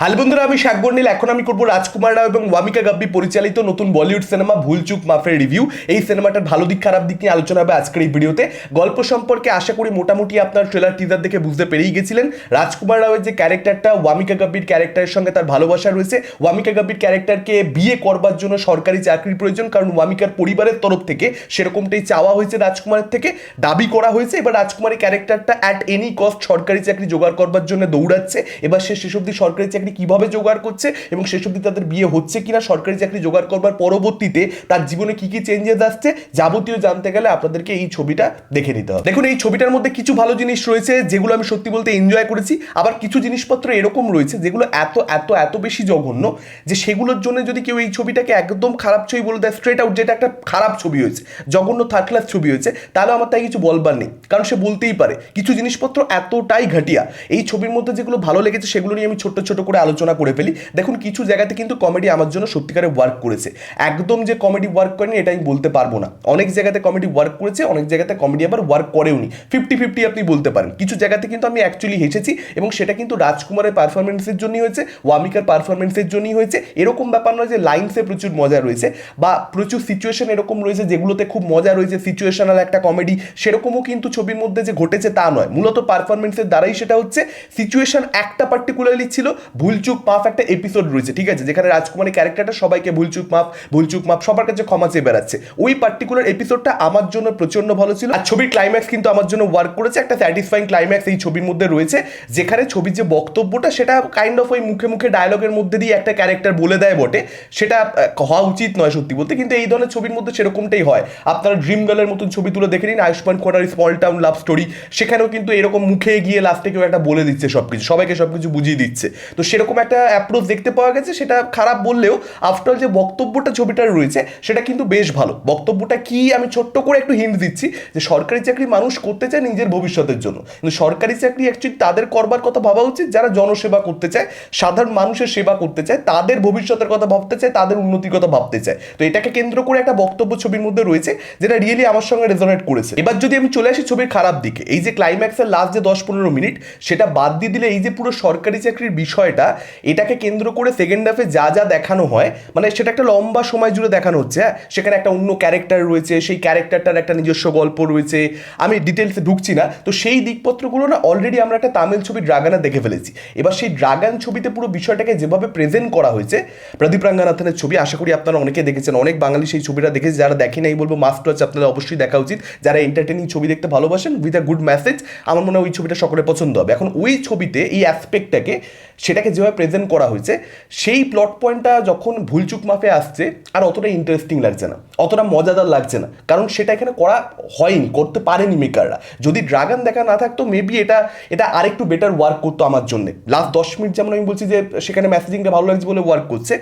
Hello বন্ধুরা, আমি শাক বর্ণিল। এখন আমি করব রাজকুমার রাও এবং ওয়ামিকা গাব্বি পরিচালিত নতুন বলিউড সিনেমা ভুলচুক মাফের রিভিউ। এই সিনেমাটার ভালো দিক, খারাপ দিক নিয়ে আলোচনা হবে আজকের এই ভিডিওতে। গল্প সম্পর্কে আশা করি মোটামুটি আপনার ট্রেলার টিজার দেখে বুঝতে পেরেই গেছিলেন। রাজকুমার রাওয়ের যে ক্যারেক্টারটা ওয়ামিকা গাব্বির ক্যারেক্টারের সঙ্গে তার ভালোবাসা রয়েছে। ওয়ামিকা গাব্বির ক্যারেক্টারকে বিয়ে করবার জন্য সরকারি চাকরির প্রয়োজন, কারণ ওয়ামিকার পরিবারের তরফ থেকে সেরকমটাই চাওয়া হয়েছে রাজকুমারের থেকে, দাবি করা হয়েছে। এবার রাজকুমারের ক্যারেক্টারটা অ্যাট এনি কস্ট সরকারি চাকরি জোগাড় করবার জন্য দৌড়াচ্ছে। এবার সে শেষ অব্দি সরকারি চাকরি কীভাবে জোগাড় করছে এবং শেষ অব্দি তাদের বিয়ে হচ্ছে কিনা, সরকারি চাকরি জোগাড় করবার পরবর্তীতে তার জীবনে কি কি চেঞ্জেস আসছে যাবতীয় জানতে গেলে আপনাদেরকে এই ছবিটা দেখে নিতে হবে। দেখুন, এই ছবিটার মধ্যে কিছু ভালো জিনিস রয়েছে যেগুলো আমি সত্যি বলতে এনজয় করেছি। আবার কিছু জিনিসপত্র এরকম রয়েছে যেগুলো এত এত এত বেশি জঘন্য যে সেগুলোর জন্য যদি কেউ এই ছবিটাকে একদম খারাপ ছবি বলে দেয় স্ট্রেট আউট যেটা একটা খারাপ ছবি হয়েছে, জঘন্য থার্ড ক্লাস ছবি হয়েছে, তাহলে আমার তাই কিছু বলবার নেই। কারণ সে বলতেই পারে, কিছু জিনিসপত্র এতটাই ঘাটিয়া, এই ছবির মধ্যে যেগুলো ভালো লেগেছে সেগুলো নিয়ে আমি ছোট্ট ছোট করে আলোচনা করে ফেলি। দেখুন, কিছু জায়গাতে কিন্তু কমেডি আমার জন্য সত্যিকারে ওয়ার্ক করেছে। একদম যে কমেডি ওয়ার্ক করেনি, এটা আমি বলতে পারব না। অনেক জায়গাতে কমেডি ওয়ার্ক করেছে, অনেক জায়গাতে কমেডি আবার ওয়ার্ক করেওনি। ফিফটি ফিফটি আপনি বলতে পারেন। কিছু জায়গাতে কিন্তু আমি অ্যাকচুয়ালি হেসেছি এবং সেটা কিন্তু রাজকুমারের পারফরমেন্সের জন্যই হয়েছে, ওয়ামিকার পারফরমেন্সের জন্যই হয়েছে। এরকম ব্যাপার নয় যে লাইন্সে প্রচুর মজা রয়েছে বা প্রচুর সিচুয়েশন এরকম রয়েছে যেগুলোতে খুব মজা রয়েছে সিচুয়েশনাল একটা কমেডি সেরকমও কিন্তু ছবির মধ্যে যে ঘটেছে তা নয়। মূলত পারফরমেন্সের দ্বারাই সেটা হচ্ছে। সিচুয়েশন একটা পার্টিকুলারলি ছিল ভুলচুক মাফ একটা এপিসোড রয়েছে, ঠিক আছে? যেখানে রাজকুমারের ক্যারেক্টারটা সবাইকে ভুলচুক মাফ ভুলচুক মাফ, সবার কাছে ক্ষমা চেয়ে বেড়াচ্ছে। ওই পার্টিকুলার এপিসোডটা আমার জন্য প্রচণ্ড ভালো ছিল। আর ছবির ক্লাইম্যাক্স কিন্তু আমার জন্য ওয়ার্ক করেছে, একটা স্যাটিসফাইং ক্লাইম্যাক্স এই ছবির মধ্যে রয়েছে। যেখানে ছবির যে বক্তব্যটা, সেটা কাইন্ড অফ ওই মুখে মুখে ডায়লগের মধ্যে দিয়ে একটা ক্যারেক্টার বলে দেয় বটে। সেটা হওয়া উচিত নয় সত্যি বলতে, কিন্তু এই ধরনের ছবির মধ্যে সেরকমটাই হয়। আপনারা ড্রিম গার্লের মতন ছবি তুলে দেখে নিন আয়ুষ্মান খোড়ার স্মল টাউন লাভ স্টোরি সেখানেও কিন্তু এরকম মুখে গিয়ে লাস্টে কেউ একটা বলে দিচ্ছে সবকিছু, সবাইকে সবকিছু বুঝিয়ে দিচ্ছে। তো সেরকম একটা অ্যাপ্রোচ দেখতে পাওয়া গেছে, সেটা খারাপ বললেও আফটার যে বক্তব্যটা ছবিটার রয়েছে, সেটা কিন্তু বেশ ভালো। বক্তব্যটা কি আমি ছোট্ট করে একটু হিন্ট দিচ্ছি, যে সরকারি চাকরি মানুষ করতে চায় নিজের ভবিষ্যতের জন্য। কিন্তু সরকারি চাকরি অ্যাকচুয়ালি তাদের করবার কথা ভাবা উচিত, যারা জনসেবা করতে চায়, সাধারণ মানুষের সেবা করতে চায়, তাদের ভবিষ্যতের কথা ভাবতে চায়, তাদের উন্নতির কথা ভাবতে চায়। তো এটাকে কেন্দ্র করে একটা বক্তব্য ছবির মধ্যে রয়েছে, যেটা রিয়েলি আমার সঙ্গে রেজোনেট করেছে। এবার যদি আমি চলে আসি ছবির খারাপ দিকে, এই যে ক্লাইম্যাক্সের লাস্ট যে দশ পনেরো মিনিট, সেটা বাদ দিয়ে দিলে এই যে পুরো সরকারি চাকরির বিষয়টা এটাকে কেন্দ্র করে সেকেন্ড হাফে যা যা দেখানো হয় মানে সেটা একটা লম্বা সময় জুড়ে দেখানো হচ্ছে হ্যাঁ? সেখানে একটা অন্য ক্যারেক্টার রয়েছে, সেই ক্যারেক্টারটার একটা নিজস্ব গল্প রয়েছে, আমি ডিটেলসে ঢুকছি না, তো সেই দিকপত্রগুলো না অলরেডি আমরা একটা তামিল ছবি ড্রাগানা দেখে ফেলেছি। এবার সেই ড্রাগান ছবিতে পুরো বিষয়টাকে যেভাবে প্রেজেন্ট করা হয়েছে, প্রদীপ রাঙ্গানাথনের ছবি, আশা করি আপনারা অনেকে দেখেছেন, অনেক বাঙালি সেই ছবিটা দেখেছে, যারা দেখেন এই বলব মাস্ট ওয়াচ আপনাদের অবশ্যই দেখা উচিত। যারা এন্টারটেনিং ছবি দেখতে ভালোবাসেন উইথ আ গুড মেসেজ আমার মনে হয় ওই ছবিটা সকলে পছন্দ হবে। এখন ওই ছবিতে এই অ্যাসপেক্টটাকে সেটাকে যেভাবে প্রেজেন্ট করা হয়েছে, সেই প্লট পয়েন্টটা যখন ভুলচুক মাফে আসছে, আর অতটা ইন্টারেস্টিং লাগছে না, অতটা মজাদার লাগছে না। কারণ সেটা এখানে করা হয়নি, করতে পারেনি মেকাররা যদি ড্রাগন দেখা না থাকতো মেবি এটা এটা আরেকটু বেটার ওয়ার্ক করতো আমার জন্য। লাস্ট দশ মিনিট যেমন আমি বলছি যে, সেখানে মেসেজিংটা ভালো লাগছে বলে ওয়ার্ক করছে।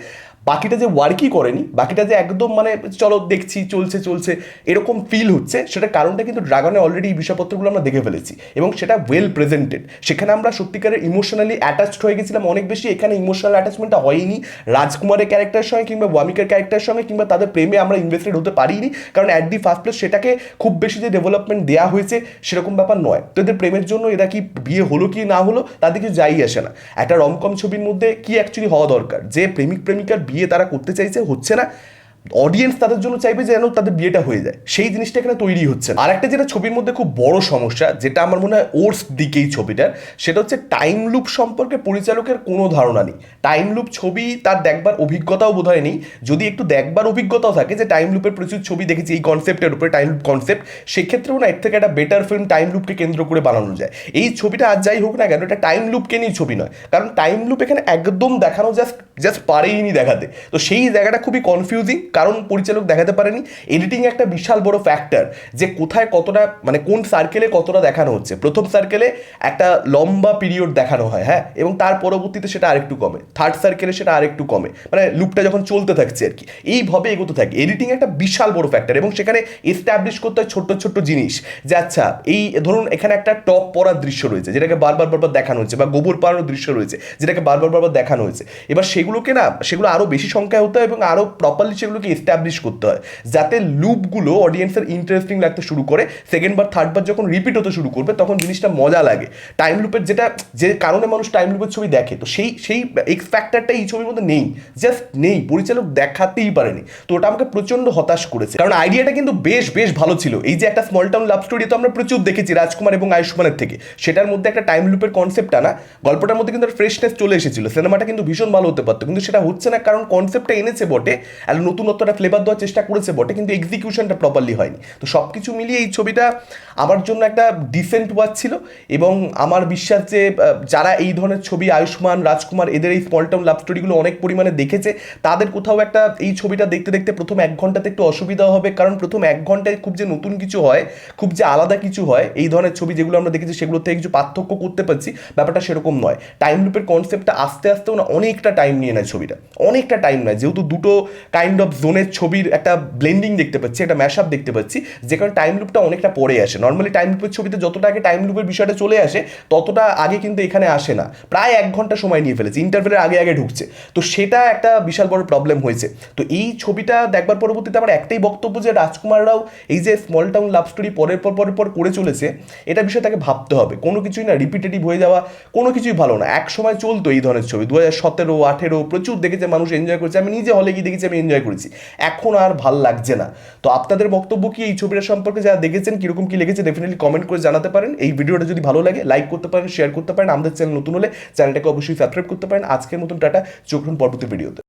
বাকিটা যে ওয়ার্কই করেনি, বাকিটা যে একদম মানে চলো দেখছি, চলছে চলছে, এরকম ফিল হচ্ছে, সেটার কারণটা কিন্তু ড্রাগনে অলরেডি এই বিষয়পত্রগুলো আমরা দেখে ফেলেছি এবং সেটা ওয়েল প্রেজেন্টেড সেখানে আমরা সত্যিকারের ইমোশনালি অ্যাটাচড হয়ে গেছিলাম অনেক বেশি, এখানে ইমোশনাল অ্যাটাচমেন্টটা হয়নি। রাজকুমারের ক্যারেক্টারের সঙ্গে কিংবা ওয়ামিকার ক্যারেক্টারের সঙ্গে কিংবা তাদের প্রেমে আমরা ইনভেস্টেড হতে পারিনি, কারণ অ্যাট দি ফার্স্ট প্লেস সেটাকে খুব বেশি যে ডেভেলপমেন্ট দেওয়া হয়েছে, সেরকম ব্যাপার নয়। তো এদের প্রেমের জন্য এরা কি বিয়ে হলো কি না হলো, তাদের কিছু যাই আসে না। একটা রমকম ছবির মধ্যে কি অ্যাকচুয়ালি হওয়া দরকার? যে প্রেমিক প্রেমিকার বিয়ে তারা করতে চাইছে হচ্ছে না। অডিয়েন্স তাদের জন্য চাইবে যে যেন তাদের বিয়েটা হয়ে যায়। সেই জিনিসটা এখানে তৈরি হচ্ছে। আর একটা যেটা ছবির মধ্যে খুব বড় সমস্যা, যেটা আমার মনে হয় ওর্স দিকেই ছবিটার, সেটা হচ্ছে টাইম লুপ সম্পর্কে পরিচালকের কোনো ধারণা নেই। টাইম লুপ ছবি তার দেখবার অভিজ্ঞতাও বোধ হয় নেই। যদি একটু দেখবার অভিজ্ঞতাও থাকে যে টাইম লুপের প্রচুর ছবি দেখেছি, এই কনসেপ্টের উপরে টাইম লুপ কনসেপ্ট সেক্ষেত্রেও না এর থেকে একটা বেটার ফিল্ম টাইম লুপকে কেন্দ্র করে বানানো যায়। এই ছবিটা আর যাই হোক না কেন, এটা টাইম লুপকে নিয়ে ছবি নয়। কারণ টাইম লুপ এখানে একদম দেখানো জাস্ট জাস্ট পারেইনি দেখাতে। তো সেই জায়গাটা খুবই কনফিউজিং কারণ পরিচালক দেখাতে পারেনি। এডিটিং একটা বিশাল বড় ফ্যাক্টর যে কোথায় কতটা মানে কোন সার্কেলে কতটা দেখানো হচ্ছে। প্রথম সার্কেলে একটা লম্বা পিরিয়ড দেখানো হয় হ্যাঁ? এবং তার পরবর্তীতে সেটা আরেকটু কমে। থার্ড সার্কেলে সেটা আরেকটু কমে। মানে লুপটা যখন চলতে থাকছে আর কি। এইভাবে এগোতে থাকে। এডিটিং একটা বিশাল বড় ফ্যাক্টর এবং সেখানে এস্টাবলিশ করতে হয় ছোট্ট ছোট্ট জিনিস যে আচ্ছা এই ধরুন এখানে একটা টপ পরার দৃশ্য রয়েছে, যেটাকে বারবার বারবার দেখানো হচ্ছে বা গোবর পাড়ানোর দৃশ্য রয়েছে, যেটাকে বারবার বারবার দেখানো হয়েছে। এবার সেগুলোকে না, সেগুলো আরও বেশি সংখ্যায় হতে হয় এবং আরও প্রপারলি সেগুলোকে লুপগুলোকে এস্টাবলিশ করতে হয়। যাতে লুপগুলো অডিয়েন্সের ইন্টারেস্টিং লাগতে শুরু করে সেকেন্ড বার থার্ড বার যখন রিপিট হতে শুরু করবে, তখন জিনিসটা মজা লাগে। টাইম লুপের যেটা, যে কারণে মানুষ টাইম লুপের ছবি দেখে, তো সেই সেই এক্স ফ্যাক্টরটা এই ছবির মধ্যে নেই। জাস্ট নেই, পরিচালক দেখাতেই পারেনি। তো ওটা আমাকে প্রচণ্ড হতাশ করেছে। কারণ আইডিয়াটা কিন্তু বেশ বেশ ভালো ছিল। এই যে একটা স্মল টাউন লাভ স্টোরি তো আমরা প্রচুর দেখেছি, রাজকুমার এবং আয়ুষ্মানের থেকে। সেটার মধ্যে একটা টাইম লুপের কনসেপ্ট আনা, গল্পটার মধ্যে কিন্তু ফ্রেশনেস চলে এসেছিল। সিনেমাটা কিন্তু ভীষণ ভালো হতে পারতো। কিন্তু সেটা হচ্ছে না, কারণ কনসেপ্টটা এনেছে বটে, আর নতুনত্বটা ফ্লেভার দেওয়ার চেষ্টা করেছে বটে, কিন্তু এক্সিকিউশনটা প্রপারলি হয়নি। তো সব কিছু মিলিয়ে এই ছবিটা আমার জন্য একটা ডিসেন্ট ওয়াচ ছিল এবং আমার বিশ্বাস যে যারা এই ধরনের ছবি আয়ুষ্মান, রাজকুমার, এদের এই স্মল টাউন লাভ স্টোরিগুলো অনেক পরিমাণে দেখেছে, তাদের কোথাও একটা এই ছবিটা দেখতে দেখতে প্রথম এক ঘন্টাতে একটু অসুবিধা হবে, কারণ প্রথম এক ঘন্টায় খুব যে নতুন কিছু হয়, খুব যে আলাদা কিছু হয়, এই ধরনের ছবি যেগুলো আমরা দেখেছি সেগুলো থেকে কিছু পার্থক্য করতে পারছি, ব্যাপারটা সেরকম নয়। টাইম লুপের কনসেপ্টটা আস্তে আস্তেও না অনেকটা টাইম নিয়ে নেয় ছবিটা। অনেকটা টাইম নেয়, যেহেতু দুটো কাইন্ড অফ জোনের ছবির একটা ব্লেন্ডিং দেখতে পাচ্ছি, একটা ম্যাশ আপ দেখতে পাচ্ছি, যে কারণে টাইম লুপটা অনেকটা পরে আসে। নর্মালি টাইম লুপের ছবিতে যতটা আগে টাইম লুপের বিষয়টা চলে আসে, ততটা আগে কিন্তু এখানে আসে না। প্রায় এক ঘণ্টা সময় নিয়ে ফেলেছে ইন্টারভেলের আগে আগে ঢুকছে। তো সেটা একটা বিশাল বড় প্রবলেম হয়েছে। তো এই ছবিটা দেখবার পরবর্তীতে আমার একটাই বক্তব্য যে রাজকুমাররাও এই যে স্মল টাউন লাভ স্টোরি পরের পর পরের পর করে চলেছে, এটা বিষয়ে তাকে ভাবতে হবে। কোনো কিছুই না রিপিটেটিভ হয়ে যাওয়া, কোনো কিছুই ভালো না। এক সময় চলতো এই ধরনের ছবি। দু হাজার সতেরো, আঠেরো, প্রচুর দেখেছে, মানুষ এনজয় করেছে। আমি নিজে হলে গিয়ে দেখেছি, আমি এনজয় করেছি। এখন আর ভালো লাগছে না। তো আপনাদের বক্তব্য কি এই ছবিটা সম্পর্কে যারা দেখেছেন, কীরকম কি লেগেছে ডেফিনেটলি কমেন্ট করে জানাতে পারেন। এই ভিডিওটা যদি ভালো লাগে লাইক করতে পারেন শেয়ার করতে পারেন। আমাদের চ্যানেল নতুন হলে চ্যানেলটাকে অবশ্যই সাবস্ক্রাইব করতে পারেন। আজকের মতন টাটা, চোখ পরবর্তী ভিডিওতে